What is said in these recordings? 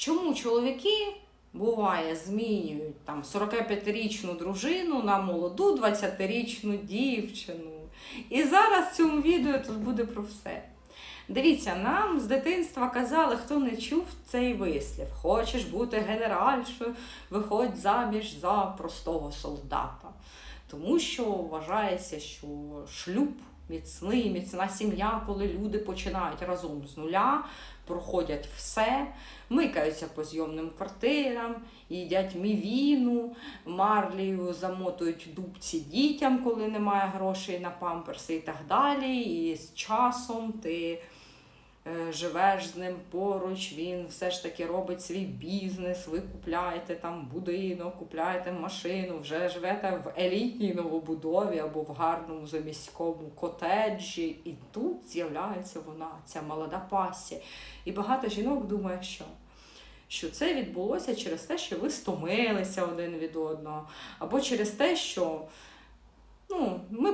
Чому чоловіки буває змінюють там 45-річну дружину на молоду 20-річну дівчину? І зараз в цьому відео тут буде про все. Дивіться, нам з дитинства казали, хто не чув цей вислів. Хочеш бути генеральшою, виходь заміж за простого солдата. Тому що вважається, що шлюб міцний, міцна сім'я, коли люди починають разом з нуля, проходять все, микаються по зйомним квартирам, їдять мівіну, марлію замотують дубці дітям, коли немає грошей на памперси і так далі. І з часом ти живеш з ним поруч, він все ж таки робить свій бізнес, ви купляєте там будинок, купляєте машину, вже живете в елітній новобудові або в гарному заміському котеджі. І тут з'являється вона, ця молода пасія. І багато жінок думає, що. Що це відбулося через те, що ви стомилися один від одного, або через те, що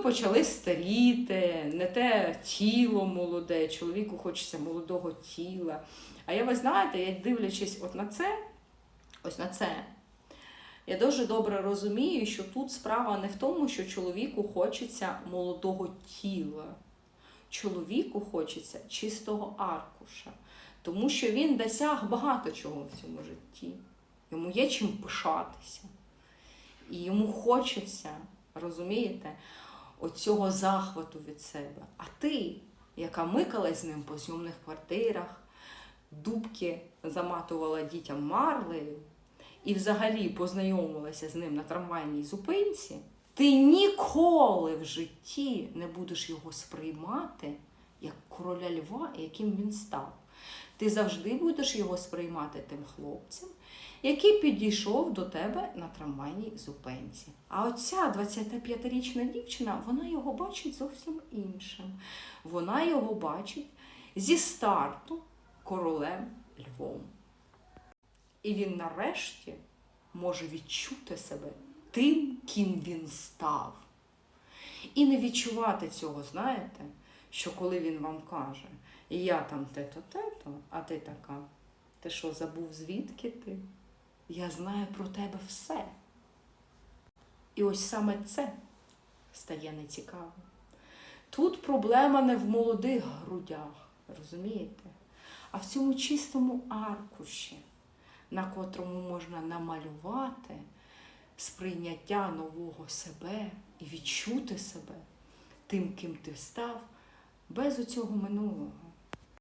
почали старіти, не те тіло молоде, чоловіку хочеться молодого тіла. А я, ви знаєте, я дивлячись от на це, ось на це, я дуже добре розумію, що тут справа не в тому, що чоловіку хочеться молодого тіла. Чоловіку хочеться чистого аркуша, тому що він досяг багато чого в цьому житті. Йому є чим пишатися. І йому хочеться, розумієте, оцього захвату від себе. А ти, яка микалась з ним по зйомних квартирах, дубки заматувала дітям марлею і взагалі познайомилася з ним на трамвайній зупинці, ти ніколи в житті не будеш його сприймати як короля льва, яким він став. Ти завжди будеш його сприймати тим хлопцем, який підійшов до тебе на трамвайній зупинці. А оця 25-річна дівчина, вона його бачить зовсім іншим. Вона його бачить зі старту королем Львом. І він нарешті може відчути себе тим, ким він став. І не відчувати цього, знаєте, що коли він вам каже, я там те-то, те-то, а ти така, ти що, забув, звідки ти? Я знаю про тебе все. І ось саме це стає нецікавим. Тут проблема не в молодих грудях, розумієте? А в цьому чистому аркуші, на котрому можна намалювати сприйняття нового себе і відчути себе тим, ким ти став, без оцього минулого.